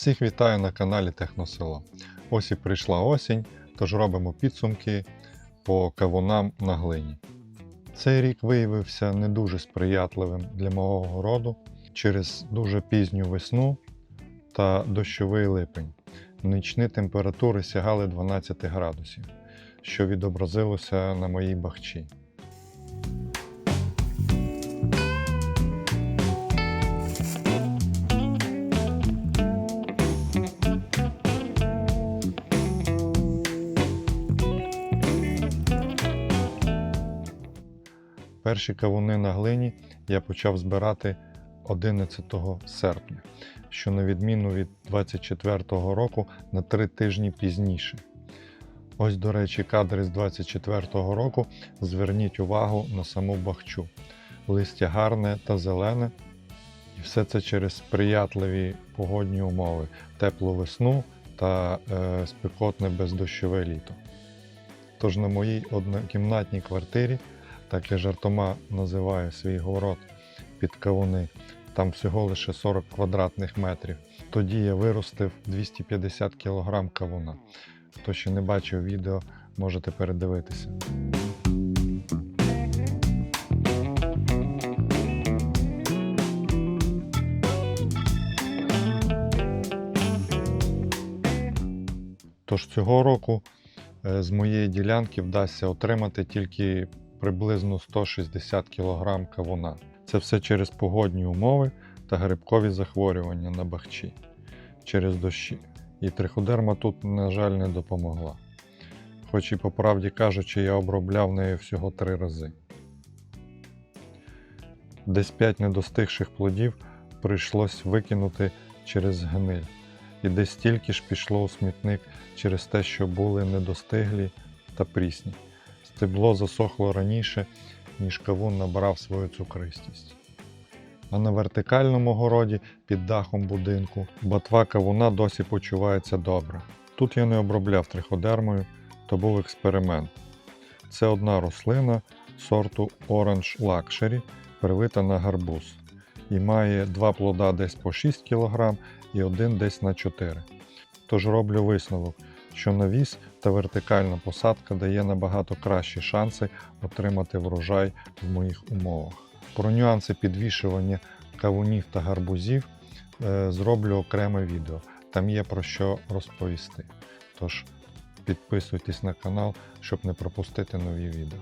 Всіх вітаю на каналі Техносело. Ось і прийшла осінь, тож робимо підсумки по кавунам на глині. Цей рік виявився не дуже сприятливим для мого городу через дуже пізню весну та дощовий липень. Нічні температури сягали 12 градусів, що відобразилося на моїй бахчі. Перші кавуни на глині я почав збирати 11 серпня, що на відміну від 24-го року на три тижні пізніше. Ось, до речі, кадри з 24-го року. Зверніть увагу на саму бахчу. Листя гарне та зелене, і все це через сприятливі погодні умови, теплу весну та е, спекотне бездощове літо. Тож на моїй однокімнатній квартирі так я жартома називаю свій город під кавуни. Там всього лише 40 квадратних метрів. Тоді я виростив 250 кг кавуна. Хто ще не бачив відео, можете передивитися. Тож цього року е, з моєї ділянки вдасться отримати тільки приблизно 160 кг кавуна. Це все через погодні умови та грибкові захворювання на бахчі через дощі. І триходерма тут, на жаль, не допомогла. Хоч і по правді кажучи, я обробляв нею всього три рази. Десь 5 недостигших плодів прийшлось викинути через гниль. І десь стільки ж пішло у смітник через те, що були недостиглі та прісні. Стебло засохло раніше, ніж кавун набрав свою цукристість. А на вертикальному городі під дахом будинку ботва кавуна досі почувається добре. Тут я не обробляв триходермою, то був експеримент. Це одна рослина сорту Orange Luxury, привита на гарбуз, і має два плода десь по 6 кг і один десь на 4 Тож роблю висновок, що навіс та вертикальна посадка дає набагато кращі шанси отримати врожай в моїх умовах. Про нюанси підвішування кавунів та гарбузів е, зроблю окреме відео. Там є про що розповісти. Тож підписуйтесь на канал, щоб не пропустити нові відео.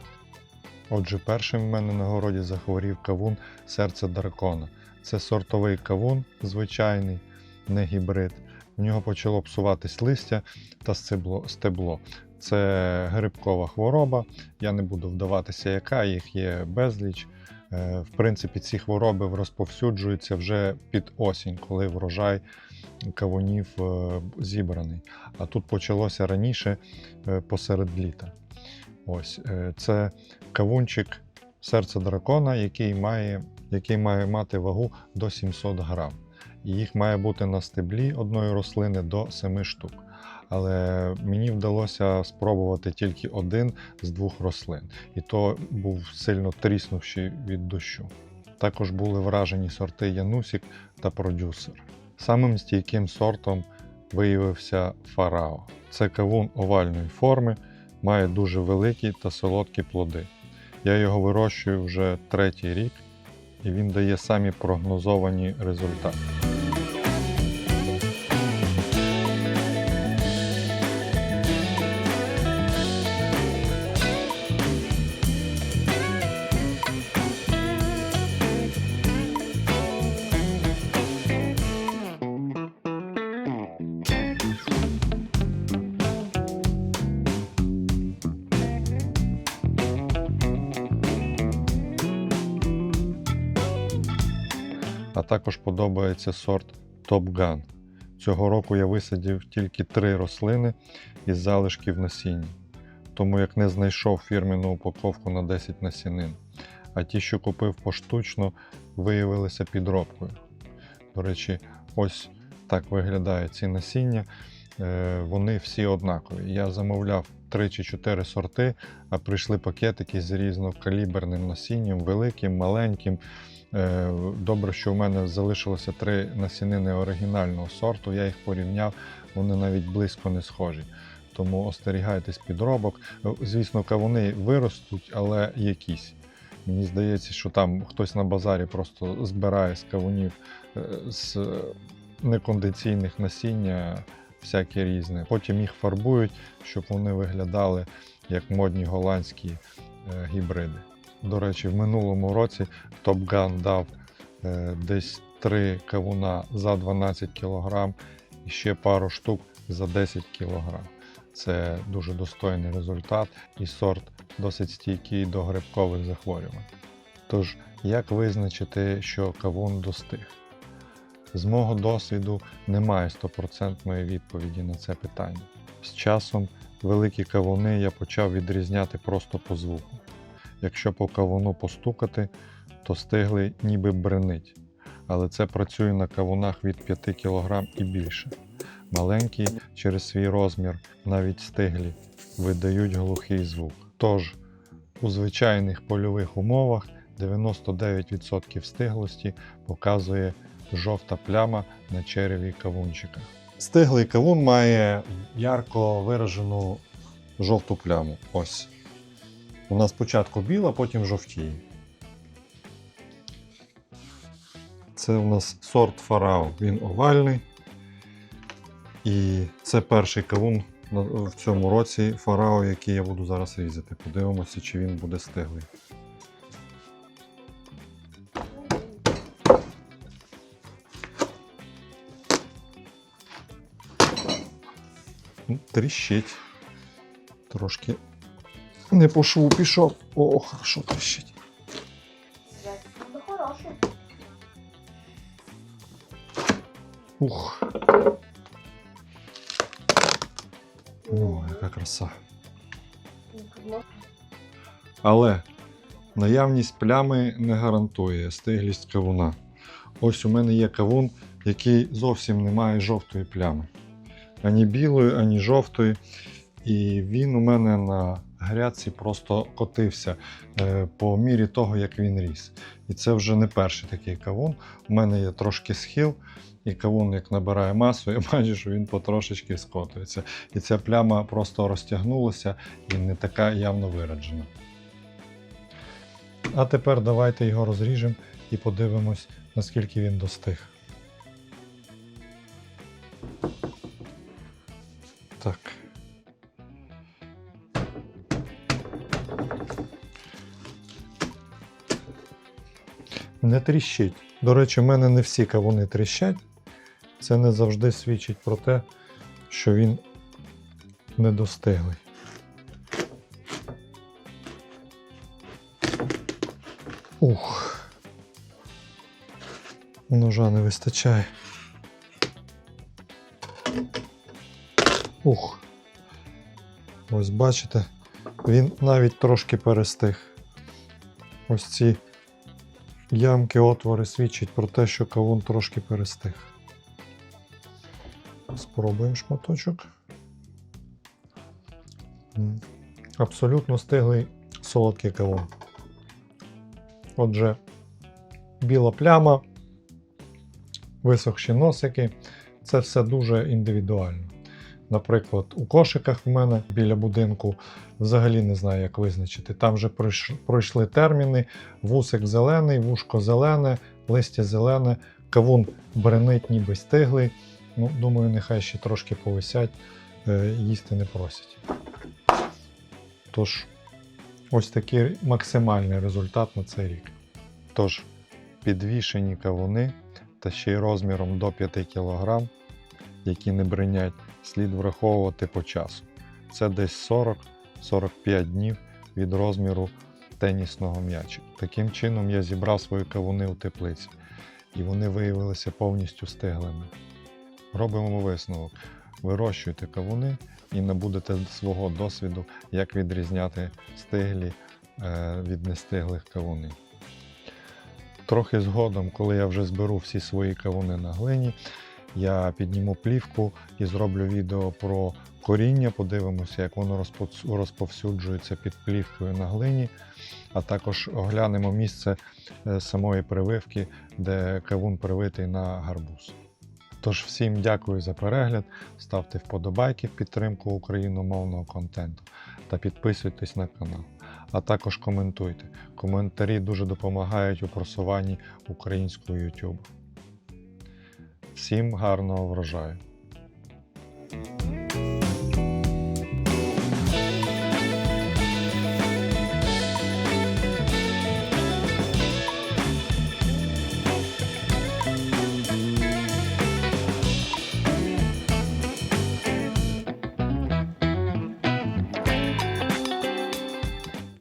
Отже, першим в мене на городі захворів кавун серце дракона. Це сортовий кавун, звичайний, не гібрид. В нього почало псуватись листя та стебло. Це грибкова хвороба. Я не буду вдаватися, яка їх є безліч. Е, В принципі, ці хвороби розповсюджуються вже під осінь, коли врожай кавунів е, зібраний. А тут почалося раніше е, посеред літа. Ось це кавунчик серце дракона, який має, який має мати вагу до 700 грам. Їх має бути на стеблі одної рослини до 7 штук. Але мені вдалося спробувати тільки один з двох рослин, і то був сильно тріснувший від дощу. Також були вражені сорти Янусік та продюсер. Самим стійким сортом виявився фарао. Це кавун овальної форми, має дуже великі та солодкі плоди. Я його вирощую вже третій рік, і він дає самі прогнозовані результати. Також подобається сорт Top Gun. Цього року я висадив тільки три рослини із залишків насіння, тому як не знайшов фірменну упаковку на 10 насінин. А ті, що купив поштучно, виявилися підробкою. До речі, ось так виглядають ці насіння. Е, Вони всі однакові. Я замовляв 3 чи 4 сорти, а прийшли пакетики з різнокаліберним насінням, великим, маленьким. Е, Добре, що в мене залишилося три насінини оригінального сорту. Я їх порівняв, вони навіть близько не схожі. Тому остерігайтесь підробок. Е, Звісно, кавуни виростуть, але якісь. Мені здається, що там хтось на базарі просто збирає з кавунів е, з некондиційних насіння всяке різне. Потім їх фарбують, щоб вони виглядали як модні голландські е, гібриди. До речі, в минулому році Top Gun дав е, десь 3 кавуна за 12 кг і ще пару штук за 10 кг. Це дуже достойний результат і сорт досить стійкий до грибкових захворювань. Тож, як визначити, що кавун достиг? З мого досвіду немає стопроцентної відповіді на це питання. З часом великі кавуни я почав відрізняти просто по звуку. Якщо по кавуну постукати, то стиглий ніби бренить. Але це працює на кавунах від 5 кг і більше. Маленькі через свій розмір, навіть стиглі, видають глухий звук. Тож у звичайних польових умовах 99% стиглості показує жовта пляма на череві кавунчика. Стиглий кавун має ярко виражену жовту пляму. Ось. Нас спочатку біла, потім жовтіє. Це у нас сорт фарао. Він овальний. І це перший кавун в цьому році фарао, який я буду зараз різати. Подивимося, чи він буде стиглий. Тріщить. Трошки не по шву пішов. О, хорошо тріщить. Ух. О, яка краса. Але наявність плями не гарантує стиглість кавуна. Ось у мене є кавун, який зовсім не має жовтої плями. Ані білої, ані жовтої. І він у мене на грядці просто котився е, по мірі того, як він ріс. І це вже не перший такий кавун. У мене є трошки схил, і кавун, як набирає масу, я бачу, що він потрошечки скотується. І ця пляма просто розтягнулася і не така явно вираджена. А тепер давайте його розріжемо і подивимось, наскільки він достиг. Так. Не тріщить. До речі, в мене не всі кавуни тріщать. Це не завжди свідчить про те, що він недостиглий. Ух. Ножа не вистачає. Ух. Ось бачите, він навіть трошки перестиг. Ось ці ямки, отвори свідчать про те, що кавун трошки перестиг. Спробуємо шматочок. Абсолютно стиглий солодкий кавун. Отже, біла пляма, висохші носики. Це все дуже індивідуально. Наприклад, у кошиках в мене біля будинку взагалі не знаю, як визначити. Там вже пройшли терміни: вусик зелений, вушко зелене, листя зелене, кавун бренить, ніби стиглий. Ну, думаю, нехай ще трошки повисять, е, їсти не просять. Тож, ось такий максимальний результат на цей рік. Тож, підвішені кавуни та ще й розміром до 5 кг, які не бринять, слід враховувати по часу. Це десь 40-45 днів від розміру тенісного м'яча. Таким чином я зібрав свої кавуни у теплиці, і вони виявилися повністю стиглими. Робимо висновок. Вирощуйте кавуни і набудете свого досвіду, як відрізняти стиглі е, від нестиглих кавунів. Трохи згодом, коли я вже зберу всі свої кавуни на глині, я підніму плівку і зроблю відео про коріння. Подивимося, як воно розповсюджується під плівкою на глині. А також оглянемо місце е, самої прививки, де кавун привитий на гарбуз. Тож всім дякую за перегляд, ставте вподобайки в підтримку україномовного контенту та підписуйтесь на канал. А також коментуйте. Коментарі дуже допомагають у просуванні українського YouTube. Всім гарного врожаю!